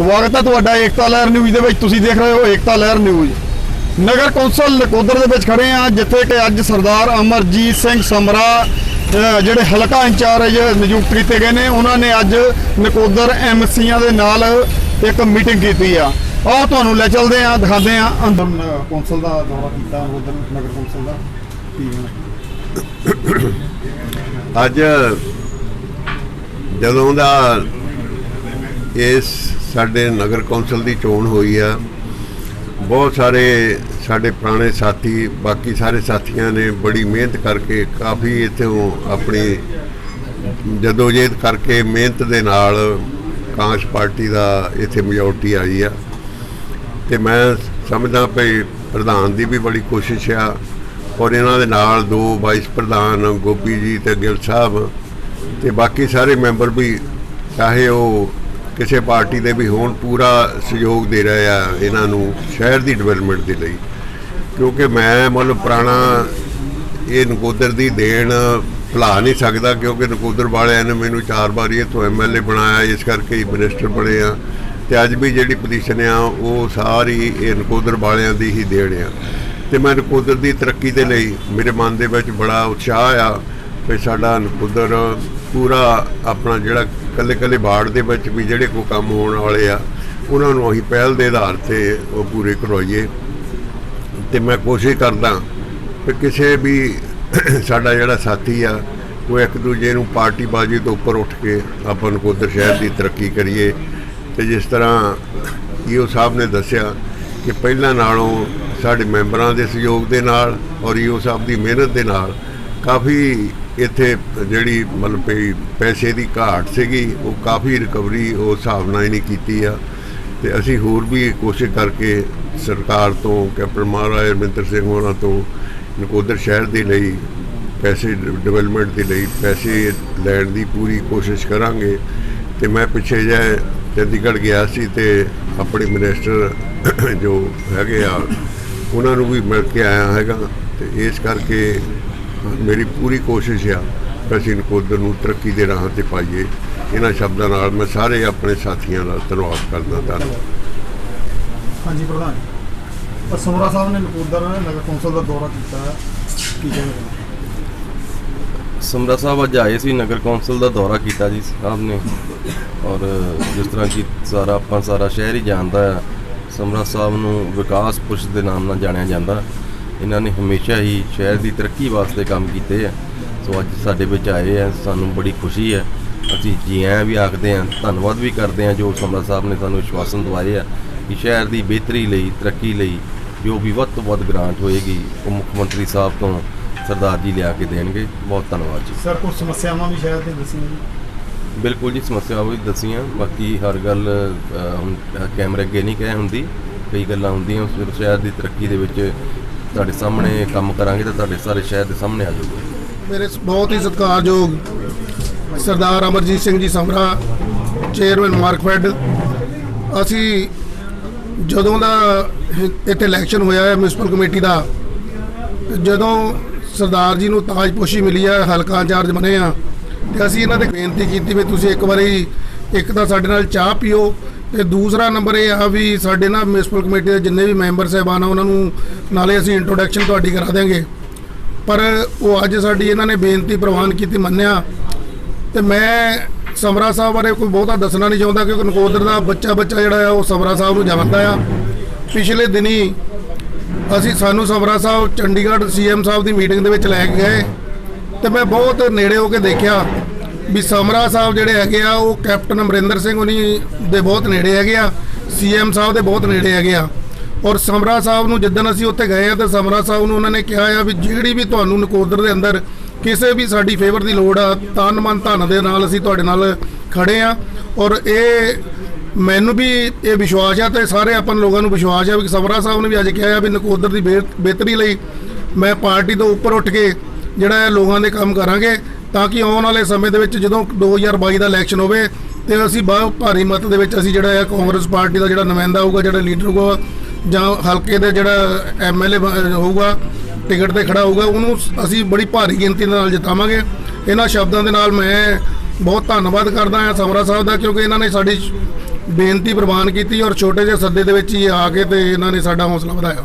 ਸਵਾਗਤ ਹੈ ਤੁਹਾਡਾ ਏਕਤਾ ਲਹਿਰ ਨਿਊਜ਼ ਦੇ ਵਿੱਚ। ਤੁਸੀਂ ਦੇਖ ਰਹੇ ਹੋ ਏਕਤਾ ਲਹਿਰ ਨਿਊਜ਼। ਨਗਰ ਕੌਂਸਲ ਨਕੋਦਰ ਦੇ ਵਿੱਚ ਖੜੇ ਆ ਜਿੱਥੇ ਕਿ ਅੱਜ ਸਰਦਾਰ ਅਮਰਜੀਤ ਸਿੰਘ ਸਮਰਾ ਜਿਹੜੇ ਹਲਕਾ ਇੰਚਾਰਜ ਨਿਯੁਕਤ ਕੀਤੇ ਗਏ ਨੇ ਉਹਨਾਂ ਨੇ ਅੱਜ ਨਕੋਦਰ ਐਮਸੀਆਂ ਦੇ ਨਾਲ ਇੱਕ ਮੀਟਿੰਗ ਕੀਤੀ ਆ। ਆਓ ਤੁਹਾਨੂੰ ਲੈ ਚਲਦੇ ਆ ਦਿਖਾਉਂਦੇ ਆ ਅੰਦਰ। ਕੌਂਸਲ ਦਾ ਦੌਰਾ ਕੀਤਾ ਨਕੋਦਰ ਨਗਰ ਕੌਂਸਲ ਦਾ। ਅੱਜ ਜਦੋਂ ਦਾ ਇਸ ਸਾਡੇ ਨਗਰ ਕੌਂਸਲ ਦੀ ਚੋਣ ਹੋਈ ਆ। ਬਹੁਤ ਸਾਰੇ ਸਾਡੇ ਪੁਰਾਣੇ ਸਾਥੀ, ਬਾਕੀ ਸਾਰੇ ਸਾਥੀਆਂ ਨੇ ਬੜੀ ਮਿਹਨਤ ਕਰਕੇ ਕਾਫੀ ਇੱਥੋਂ ਆਪਣੀ ਜਦੋਜਹਿਦ ਕਰਕੇ ਮਿਹਨਤ ਦੇ ਨਾਲ ਕਾਂਗਰਸ ਪਾਰਟੀ ਦਾ ਇੱਥੇ ਮੈਜੋਰਟੀ ਆਈ ਆ। ਤੇ ਮੈਂ ਸਮਝਦਾ ਭਈ ਪ੍ਰਧਾਨ ਦੀ ਵੀ ਬੜੀ ਕੋਸ਼ਿਸ਼ ਆ ਔਰ ਇਹਨਾਂ ਦੇ ਨਾਲ ਦੋ ਵਾਈਸ ਪ੍ਰਧਾਨ, ਗੋਪੀ ਜੀ ਤੇ ਗਿਲ ਸਾਹਿਬ ਤੇ ਬਾਕੀ ਸਾਰੇ ਮੈਂਬਰ ਵੀ, ਚਾਹੇ ਉਹ ਕਿਸੇ ਪਾਰਟੀ ਦੇ ਵੀ ਹੋਣ ਪੂਰਾ ਸਹਿਯੋਗ ਦੇ ਰਹੇ ਆ ਇਹਨਾਂ ਨੂੰ ਸ਼ਹਿਰ ਦੀ ਡਿਵੈਲਪਮੈਂਟ ਦੇ ਲਈ। ਕਿਉਂਕਿ ਮੈਂ ਮਤਲਬ ਪੁਰਾਣਾ ਇਹ ਨਕੋਦਰ ਦੀ ਦੇਣ ਭੁਲਾ ਨਹੀਂ ਸਕਦਾ ਕਿਉਂਕਿ ਨਕੋਦਰ ਵਾਲਿਆਂ ਨੇ ਮੈਨੂੰ ਚਾਰ ਵਾਰੀ ਇੱਥੋਂ ਐਮਐਲਏ ਬਣਾਇਆ, ਇਸ ਕਰਕੇ ਹੀ ਮਿਨਿਸਟਰ ਬਣੇ ਆ। ਤੇ ਅੱਜ ਵੀ ਜਿਹੜੀ ਪੋਜੀਸ਼ਨ ਆ, ਉਹ ਸਾਰੀ ਇਹ ਨਕੋਦਰ ਵਾਲਿਆਂ ਦੀ ਹੀ ਦੇਣ ਆ। ਤੇ ਮੈਂ ਨਕੋਦਰ ਦੀ ਤਰੱਕੀ ਦੇ ਲਈ ਮੇਰੇ ਮਨ ਦੇ ਵਿੱਚ ਬੜਾ ਉਤਸ਼ਾਹ ਆ ਕਿ ਸਾਡਾ ਨਕੋਦਰ ਪੂਰਾ ਆਪਣਾ ਜਿਹੜਾ ਕੱਲੇ ਕੱਲੇ ਬਾੜ ਦੇ ਵਿੱਚ ਵੀ ਜਿਹੜੇ ਕੋ ਕੰਮ ਹੋਣ ਵਾਲੇ ਆ, ਉਹਨਾਂ ਨੂੰ ਅਸੀਂ ਪਹਿਲ ਦੇ ਆਧਾਰ ਤੇ ਉਹ ਪੂਰੇ ਕਰਵਾਈਏ। ਤੇ ਮੈਂ ਕੋਸ਼ਿਸ਼ ਕਰਦਾ ਕਿ ਕਿਸੇ ਵੀ ਸਾਡਾ ਜਿਹੜਾ ਸਾਥੀ ਆ, ਉਹ ਇੱਕ ਦੂਜੇ ਨੂੰ ਪਾਰਟੀ ਬਾਜੀ ਤੋਂ ਉੱਪਰ ਉੱਠ ਕੇ ਆਪਾਂ ਨੂੰ ਕੋਦਰ ਸ਼ਹਿਰ ਦੀ ਤਰੱਕੀ ਕਰੀਏ। ਤੇ ਜਿਸ ਤਰ੍ਹਾਂ ਈਓ ਸਾਹਿਬ ਨੇ ਦੱਸਿਆ ਕਿ ਪਹਿਲਾਂ ਨਾਲੋਂ ਸਾਡੇ ਮੈਂਬਰਾਂ ਦੇ ਸਹਿਯੋਗ ਦੇ ਨਾਲ ਔਰ ਈਓ ਸਾਹਿਬ ਦੀ ਮਿਹਨਤ ਦੇ ਨਾਲ ਕਾਫੀ ਇੱਥੇ ਜਿਹੜੀ ਮਤਲਬ ਵੀ ਪੈਸੇ ਦੀ ਘਾਟ ਸੀਗੀ, ਉਹ ਕਾਫੀ ਰਿਕਵਰੀ ਉਸ ਹਿਸਾਬ ਨਾਲ ਇਹਨੇ ਕੀਤੀ ਆ। ਤੇ ਅਸੀਂ ਹੋਰ ਵੀ ਕੋਸ਼ਿਸ਼ ਕਰਕੇ ਸਰਕਾਰ ਤੋਂ, ਕੈਪਟਨ ਮਹਾਰਾਜ ਅਮਰਿੰਦਰ ਸਿੰਘ ਹੋਰਾਂ ਤੋਂ ਨਕੋਦਰ ਸ਼ਹਿਰ ਦੇ ਲਈ ਪੈਸੇ ਡਿਵੈਲਪਮੈਂਟ ਦੇ ਲਈ ਪੈਸੇ ਲੈਣ ਦੀ ਪੂਰੀ ਕੋਸ਼ਿਸ਼ ਕਰਾਂਗੇ। ਤੇ ਮੈਂ ਪਿੱਛੇ ਜੇ ਚੰਡੀਗੜ੍ਹ ਗਿਆ ਸੀ ਤੇ ਆਪਣੇ ਮਿਨਿਸਟਰ ਜੋ ਹੈਗੇ ਆ, ਉਹਨਾਂ ਨੂੰ ਵੀ ਮਿਲ ਕੇ ਆਇਆ ਹੈਗਾ। ਤੇ ਇਸ ਕਰਕੇ ਮੇਰੀ ਪੂਰੀ ਕੋਸ਼ਿਸ਼ ਆ ਕਿ ਅਸੀਂ ਨਕੋਦਰ ਨੂੰ ਤਰੱਕੀ ਦੇ ਰਾਹ ਤੇ ਪਾਈਏ। ਇਹਨਾਂ ਸ਼ਬਦਾਂ ਨਾਲ ਮੈਂ ਸਾਰੇ ਆਪਣੇ ਸਾਥੀਆਂ ਦਾ ਧੰਨਵਾਦ ਕਰਦਾ ਧੰਨਵਾਦ ਹਾਂਜੀ ਪ੍ਰਧਾਨ ਪਰ ਸਮਰਾ ਸਾਹਿਬ ਨੇ ਨਕੋਦਰ ਨਗਰ ਕੌਂਸਲ ਦਾ ਦੌਰਾ ਕੀਤਾ। ਕੀ ਕਹਿੰਦੇ ਸਮਰਾ ਸਾਹਿਬ ਅੱਜ ਆਏ ਸੀ ਨਗਰ ਕੌਂਸਲ ਦਾ ਦੌਰਾ ਕੀਤਾ ਜੀ ਸਾਹਿਬ ਨੇ। ਔਰ ਜਿਸ ਤਰ੍ਹਾਂ ਕਿ ਸਾਰਾ ਆਪਾਂ ਸਾਰਾ ਸ਼ਹਿਰ ਹੀ ਜਾਣਦਾ ਹੈ ਸਮਰਾ ਸਾਹਿਬ ਨੂੰ ਵਿਕਾਸ ਪੁਰਸ਼ ਦੇ ਨਾਮ ਨਾਲ ਜਾਣਿਆ ਜਾਂਦਾ। ਇਹਨਾਂ ਨੇ ਹਮੇਸ਼ਾ ਹੀ ਸ਼ਹਿਰ ਦੀ ਤਰੱਕੀ ਵਾਸਤੇ ਕੰਮ ਕੀਤੇ ਆ। ਸੋ ਅੱਜ ਸਾਡੇ ਵਿੱਚ ਆਏ ਆ ਸਾਨੂੰ ਬੜੀ ਖੁਸ਼ੀ ਹੈ ਅਸੀਂ ਜੀ ਆਇਆਂ ਵੀ ਆਖਦੇ ਆ ਧੰਨਵਾਦ ਵੀ ਕਰਦੇ ਆ ਜੋ ਸਮਰਾ ਸਾਹਿਬ ਨੇ ਸਾਨੂੰ ਵਿਸ਼ਵਾਸਨ ਦਵਾਏ ਆ ਕਿ ਸ਼ਹਿਰ ਦੀ ਬਿਹਤਰੀ ਲਈ ਤਰੱਕੀ ਲਈ ਜੋ ਵੀ ਵੱਧ ਤੋਂ ਵੱਧ ਗ੍ਰਾਂਟ ਹੋਏਗੀ ਉਹ ਮੁੱਖ ਮੰਤਰੀ ਸਾਹਿਬ ਤੋਂ ਸਰਦਾਰ ਜੀ ਲਿਆ ਕੇ ਦੇਣਗੇ। ਬਹੁਤ ਧੰਨਵਾਦ ਜੀ। ਸਰ ਕੁਝ ਸਮੱਸਿਆਵਾਂ ਵੀ ਸ਼ਹਿਰ ਤੇ ਦੱਸੀਆਂ ਜੀ? ਬਿਲਕੁਲ ਜੀ ਸਮੱਸਿਆਵਾਂ ਵੀ ਦੱਸੀਆਂ। ਬਾਕੀ ਹਰ ਗੱਲ ਹੁਣ ਕੈਮਰੇ ਅੱਗੇ ਨਹੀਂ ਕਹਿ ਹੁੰਦੀ। ਕਈ ਗੱਲਾਂ ਹੁੰਦੀਆਂ ਉਸ ਵਿੱਚ ਸ਼ਹਿਰ ਦੀ ਤਰੱਕੀ ਦੇ ਵਿੱਚ ਤੁਹਾਡੇ ਸਾਹਮਣੇ ਕੰਮ ਕਰਾਂਗੇ ਤਾਂ ਤੁਹਾਡੇ ਸਾਰੇ ਸ਼ਹਿਰ ਦੇ ਸਾਹਮਣੇ ਆ ਜਾਊਗਾ। ਮੇਰੇ ਬਹੁਤ ਹੀ ਸਤਿਕਾਰਯੋਗ ਸਰਦਾਰ ਅਮਰਜੀਤ ਸਿੰਘ ਜੀ ਸਮਰਾ, ਚੇਅਰਮੈਨ ਮਾਰਕਫੈਡ ਅਸੀਂ ਜਦੋਂ ਦਾ ਇੱਥੇ ਇਲੈਕਸ਼ਨ ਹੋਇਆ ਹੈ ਮਿਊਨਿਸਪਲ ਕਮੇਟੀ ਦਾ, ਜਦੋਂ ਸਰਦਾਰ ਜੀ ਨੂੰ ਤਾਜਪੋਸ਼ੀ ਮਿਲੀ ਹੈ, ਹਲਕਾ ਇੰਚਾਰਜ ਬਣੇ ਆ, ਤੇ ਅਸੀਂ ਇਹਨਾਂ ਦੇ ਬੇਨਤੀ ਕੀਤੀ ਵੀ ਤੁਸੀਂ ਇੱਕ ਵਾਰੀ ਇੱਕ ਤਾਂ ਸਾਡੇ ਨਾਲ ਚਾਹ ਪੀਓ ਤੇ ਦੂਸਰਾ ਨੰਬਰ ਇਹ ਆ ਵੀ ਸਾਡੇ ਨਾ ਮਿਊਨਿਸਪਲ ਕਮੇਟੀ ਦੇ ਜਿੰਨੇ ਵੀ ਮੈਂਬਰ ਸਾਹਿਬਾਨ ਆ, ਉਹਨਾਂ ਨੂੰ ਨਾਲੇ ਅਸੀਂ ਇੰਟਰੋਡਕਸ਼ਨ ਤੁਹਾਡੀ ਕਰਾ ਦਿਆਂਗੇ। ਪਰ ਉਹ ਅੱਜ ਸਾਡੀ ਇਹਨਾਂ ਨੇ ਬੇਨਤੀ ਪ੍ਰਵਾਨ ਕੀਤੀ, ਮੰਨਿਆ। ਤੇ ਮੈਂ ਸਮਰਾ ਸਾਹਿਬ ਬਾਰੇ ਕੋਈ ਬਹੁਤਾ ਦੱਸਣਾ ਨਹੀਂ ਚਾਹੁੰਦਾ ਕਿਉਂਕਿ ਨਕੋਦਰ ਦਾ ਬੱਚਾ ਬੱਚਾ ਜਿਹੜਾ ਆ, ਉਹ ਸਮਰਾ ਸਾਹਿਬ ਨੂੰ ਜਾਣਦਾ ਆ। ਪਿਛਲੇ ਦਿਨੀ ਅਸੀਂ ਸਾਨੂੰ ਸਮਰਾ ਸਾਹਿਬ, ਚੰਡੀਗੜ੍ਹ ਸੀਐਮ ਸਾਹਿਬ ਦੀ ਮੀਟਿੰਗ ਦੇ ਵਿੱਚ ਲੈ ਕੇ ਗਏ ਤੇ ਮੈਂ ਬਹੁਤ ਨੇੜੇ ਹੋ ਕੇ ਦੇਖਿਆ। ਵੀ ਸਮਰਾ ਸਾਹਿਬ ਜਿਹੜੇ ਹੈਗੇ ਆ, ਉਹ ਕੈਪਟਨ ਅਮਰਿੰਦਰ ਸਿੰਘ ਉਨੀ ਦੇ ਬਹੁਤ ਨੇੜੇ ਹੈਗੇ ਆ ਸੀਐਮ ਸਾਹਿਬ ਦੇ ਬਹੁਤ ਨੇੜੇ ਹੈਗੇ ਆ। ਔਰ ਸਮਰਾ ਸਾਹਿਬ ਨੂੰ ਜਿੱਦਣ ਅਸੀਂ ਉੱਥੇ ਗਏ ਆ, ਤਾਂ ਸਮਰਾ ਸਾਹਿਬ ਨੂੰ ਉਹਨਾਂ ਨੇ ਕਿਹਾ ਆ ਵੀ ਜਿਹੜੀ ਵੀ ਤੁਹਾਨੂੰ ਨਕੋਦਰ ਦੇ ਅੰਦਰ ਕਿਸੇ ਵੀ ਸਾਡੀ ਫੇਵਰ ਦੀ ਲੋੜ ਆ, ਤਨ ਮਨ ਧਨ ਦੇ ਨਾਲ ਅਸੀਂ ਤੁਹਾਡੇ ਨਾਲ ਖੜੇ ਆ। ਔਰ ਇਹ ਮੈਨੂੰ ਵੀ ਇਹ ਵਿਸ਼ਵਾਸ ਆ ਤੇ ਸਾਰੇ ਆਪਾਂ ਲੋਕਾਂ ਨੂੰ ਵਿਸ਼ਵਾਸ ਆ ਵੀ ਸਮਰਾ ਸਾਹਿਬ ਨੇ ਵੀ ਅੱਜ ਕਿਹਾ ਆ ਵੀ ਨਕੋਦਰ ਦੀ ਬਿਹ- ਬਿਹਤਰੀ ਲਈ ਮੈਂ ਪਾਰਟੀ ਤੋਂ ਉੱਪਰ ਉੱਠ ਕੇ ਜਿਹੜਾ ਇਹ ਲੋਕਾਂ ਦੇ ਕੰਮ ਕਰਾਂਗੇ। ਤਾਂ ਕਿ ਆਉਣ ਵਾਲੇ ਸਮੇਂ ਦੇ ਵਿੱਚ ਜਦੋਂ 2022 ਦਾ ਇਲੈਕਸ਼ਨ ਹੋਵੇ ਤੇ ਅਸੀਂ ਬਹੁਤ ਭਾਰੀ ਮਤ ਦੇ ਵਿੱਚ ਅਸੀਂ ਜਿਹੜਾ ਆ ਕਾਂਗਰਸ ਪਾਰਟੀ ਦਾ ਜਿਹੜਾ ਨੁਮਾਇੰਦਾ ਹੋਊਗਾ, ਜਿਹੜਾ ਲੀਡਰ ਹੋਊਗਾ, ਜਾਂ ਹਲਕੇ ਦੇ ਜਿਹੜਾ ਐਮਐਲਏ ਹੋਊਗਾ, ਟਿਕਟ ਤੇ ਖੜਾ ਹੋਊਗਾ, ਉਹਨੂੰ ਅਸੀਂ ਬੜੀ ਭਾਰੀ ਗਿਣਤੀ ਦੇ ਨਾਲ ਜਿਤਾਵਾਂਗੇ। ਇਹਨਾਂ ਸ਼ਬਦਾਂ ਦੇ ਨਾਲ ਮੈਂ ਬਹੁਤ ਧੰਨਵਾਦ ਕਰਦਾ ਹਾਂ ਸਮਰਾ ਸਾਹਿਬ ਦਾ, ਕਿਉਂਕਿ ਇਹਨਾਂ ਨੇ ਸਾਡੀ ਬੇਨਤੀ ਪ੍ਰਵਾਨ ਕੀਤੀ ਔਰ ਛੋਟੇ ਜਿਹੇ ਸੱਦੇ ਦੇ ਵਿੱਚ ਹੀ ਆ ਕੇ ਤੇ ਇਹਨਾਂ ਨੇ ਸਾਡਾ ਹੌਸਲਾ ਵਧਾਇਆ।